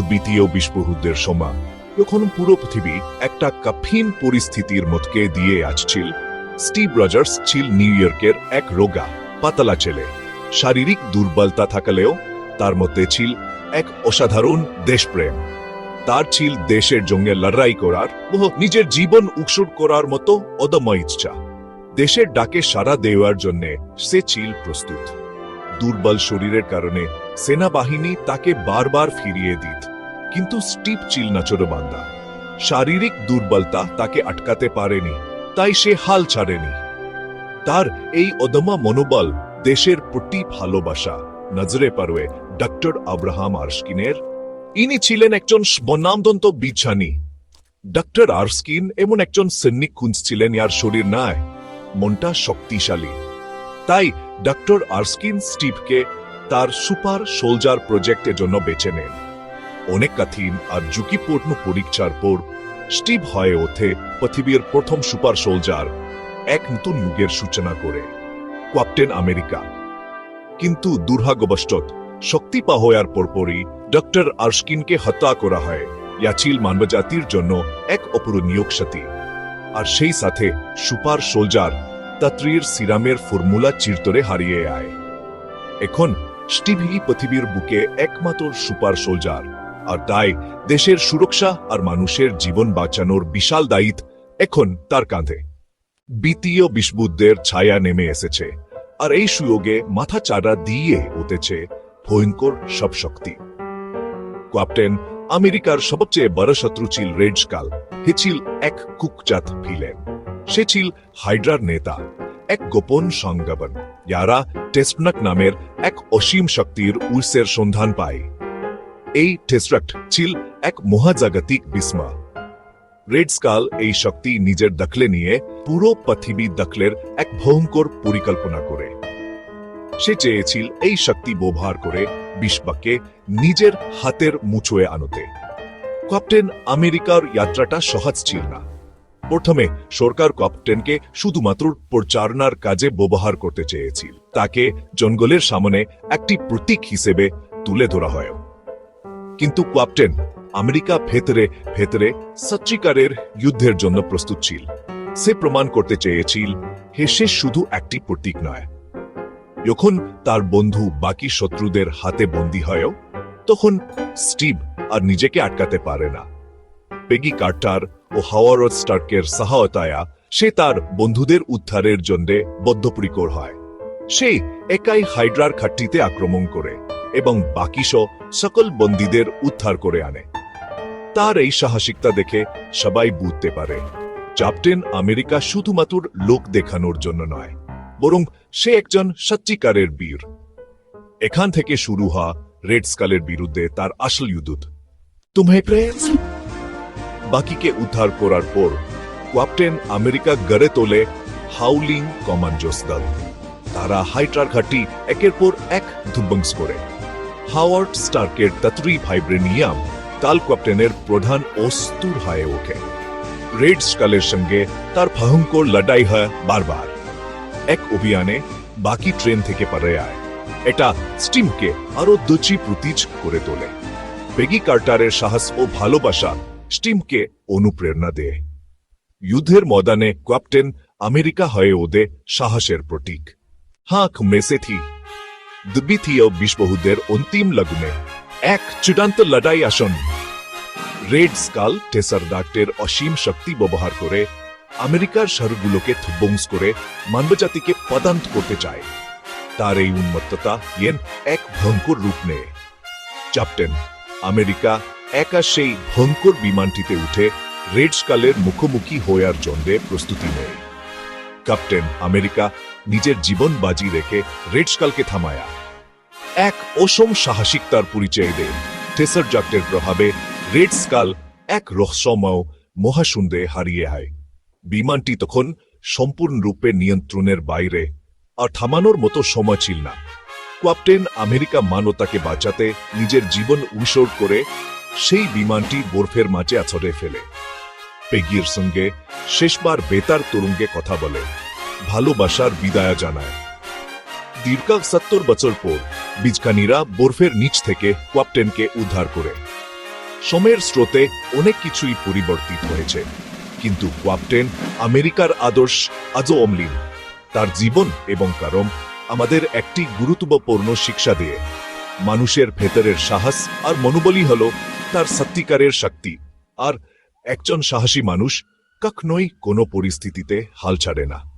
দ্বিতীয় বিশ্বযুদ্ধের সময় যখন পুরো পৃথিবী একটা কঠিন পরিস্থিতির মধ্যে দিয়ে আসছিল, স্টিভ রজার্স ছিল নিউ ইয়র্কের এক রোগা, পাতলা ছেলে। শারীরিক দুর্বলতা থাকলেও তার মধ্যে ছিল এক অসাধারণ দেশপ্রেম। তার ছিল দেশের জন্য লড়াই করার ও নিজের জীবন উৎসর্গ করার মতো অদম্য ইচ্ছা। দেশের ডাকে সাড়া দেওয়ার জন্য সে ছিল প্রস্তুত। দুর্বল শরীরের কারণে সেনাবাহিনী তাকে বারবার ফিরিয়ে দিত। কিন্তু স্টিপ ছিল নাচরবান্দা শারীরিক দুর্বলতা তাকে আটকাতে পারেনি, তাই সে হাল ছাড়েনি। তার এই অদমা মনোবল দেশের প্রতি ভালোবাসা। নজরে পারবে ডক্টর আব্রাহাম আরস্কিনের। ইনি ছিলেন একজন বনামদন্ত বিছানি ডক্টর আরস্কিন এমন একজন সৈনিক খুঁজছিলেন ইয়ার শরীর নয় মনটা শক্তিশালী। তাই ডক্টর আরস্কিন স্টিভকে তার সুপার সোলজার প্রজেক্টের জন্য বেছে নেন। অনেক কঠিন আর ঝুঁকিপূর্ণ পরীক্ষার পর স্টিভ হয়ে ওঠে পৃথিবীর প্রথম সুপার সোলজার, এক নতুন যুগের সূচনা করে, ক্যাপ্টেন আমেরিকা। কিন্তু দুর্ভাগ্যবশত শক্তি পা হওয়ার পরপরই ডক্টর আর্শকিনকে হত্যা করা হয় ইয়া ছিল মানবজাতির জন্য এক অপূরণীয় ক্ষতি। আর সেই সাথে সুপার সোলজার তাত্রির সিরামের ফর্মুলা চিরতরে হারিয়ে আয়। এখন স্টিভই পৃথিবীর বুকে একমাত্র সুপার সোলজার, আর তাই দেশের সুরক্ষা আর মানুষের জীবন বাঁচানোর বিশাল দায়িত্ব এখন তার কাঁধে। দ্বিতীয় বিশ্বযুদ্ধের ছায়া নেমে এসেছে, আর এই সুযোগে মাথা চারা দিয়ে উঠেছে ভয়ঙ্কর সব শক্তি। ক্যাপ্টেন আমেরিকার সবচেয়ে বড় শত্রু ছিল রেড স্কাল, হে ছিল এক কুকজাত ভিলেন। সে ছিল হাইড্রার নেতা, এক গোপন সংগঠন, যারা টেস্টনক নামের এক অসীম শক্তির উৎসের সন্ধান পায়। এই টেস্ট্রাক্ট ছিল এক মহাজাগতিক বিস্মা। রেড স্কাল এই শক্তি নিজের দখলে নিয়ে পুরো পৃথিবী দখলের এক ভয়ঙ্কর পরিকল্পনা করে। সে চেয়েছিল এই শক্তি ব্যবহার করে বিশ্বকে নিজের হাতের মুচোয়ে আনতে। ক্যাপ্টেন আমেরিকার যাত্রাটা সহজ ছিল না। প্রথমে সরকার ক্যাপ্টেনকে শুধুমাত্র প্রচারণার কাজে ব্যবহার করতে চেয়েছিল। তাকে জঙ্গলের সামনে একটি প্রতীক হিসেবে তুলে ধরা হয়। কিন্তু ক্যাপ্টেন আমেরিকা ভেতরে ভেতরে সচ্চিকারের যুদ্ধের জন্য প্রস্তুত ছিল। সে প্রমাণ করতে চেয়েছিল, হে, সে শুধু একটি প্রতীক নয়। যখন তার বন্ধু বাকি শত্রুদের হাতে বন্দী হয়, তখন স্টিভ আর নিজেকে আটকাতে পারে না। পেগি কার্টার ও হাওয়ার স্টার্কের সহায়তায় সে তার বন্ধুদের উদ্ধারের জন্য বদ্ধপরিকর হয়। সে একাই হাইড্রার খাট্টিতে আক্রমণ করে এবং বাকি সকল বন্দীদের উদ্ধার করে আনে। তার এই সাহসিকতা দেখে সবাই বুঝতে পারে, ক্যাপ্টেন আমেরিকা শুধুমাত্র লোক দেখানোর জন্য নয়, বরং সে একজন সত্যিকারের বীর। এখান থেকে শুরু হওয়া রেড স্কালের বিরুদ্ধে তার আসল ইউদুত তুমি প্রেস? বাকিকে উদ্ধার করার পর, ক্যাপ্টেন আমেরিকা গড়ে তোলে হাউলিং কমান্ডোস দল। তারা হাইট্রার ঘাটি একের পর এক ধ্বংস করে। হাওয়ার্ড স্টার্কের তাত্রি ভাইব্রেনিয়াম তাল ক্যাপ্টেনের প্রধান অস্তুর হয়ে ওঠে। রেড স্কালের সঙ্গে তার ভয়ঙ্কর লড়াই হয় বারবার। এক অভিযানে বাকি ট্রেন থেকে পারে আয়। এটা স্টিমকে আরও দুচি প্রতিজ করে তোলে। পেগি কার্টারের সাহস ও ভালোবাসা স্টিমকে অনুপ্রেরণা দেয়। যুদ্ধের ময়দানে ক্যাপ্টেন আমেরিকা হয়ে ওদে সাহসের প্রতীক। হাঁক মেসে থি দ্বিতীয় বিশ্বযুদ্ধের অন্তিম লগ্নে এক চূড়ান্ত লড়াই আসন। রেড স্কাল টেসার ডাক্টের অসীম শক্তি ব্যবহার করে আমেরিকার শহরগুলোকে ধ্বংস করে মানবজাতিকে পদান্ত করতে চায়। তার এই উন্মত্ততা এক ভয়ঙ্কর রূপ নেয়। ক্যাপ্টেন, আমেরিকা একা সেই ভয়ঙ্কর বিমানটিতে উঠে রেড স্কালের মুখোমুখি হওয়ার জন্য প্রস্তুতি নেয়। ক্যাপ্টেন আমেরিকা নিজের জীবন বাজি রেখে রেড স্কালকে থামায়া। এক অসম সাহসিকতার পরিচয় দেয়। টেসার জাক্টের প্রভাবে রেড স্কাল এক রহস্যময় মহাশূন্যে হারিয়ে হয়। বিমানটি তখন সম্পূর্ণরূপে নিয়ন্ত্রণের বাইরে আর থামানোর মতো সময় ছিল না। ক্যাপ্টেন আমেরিকা মানবতাকে বাঁচাতে নিজের জীবন উৎসর্গ করে সেই বিমানটি বরফের মাঝে আছড়ে ফেলে। পেগির সঙ্গে শেষবার বেতার তরুঙ্গে কথা বলে, ভালোবাসার বিদায় জানায়। দীর্ঘ সত্তর বছর পর বিজকানিরা বরফের নিচ থেকে কোয়াপটেনকে উদ্ধার করে। সময়ের স্রোতে অনেক কিছুই পরিবর্তিত হয়েছে, কিন্তু কোয়াপটেন আমেরিকার আদর্শ আজও অমলিন। তার জীবন এবং কারম আমাদের একটি গুরুত্বপূর্ণ শিক্ষা দিয়ে। মানুষের ভেতরের সাহস আর মনোবলই হল তার সত্যিকারের শক্তি। আর একজন সাহসী মানুষ কখনোই কোনো পরিস্থিতিতে হাল ছাড়ে না।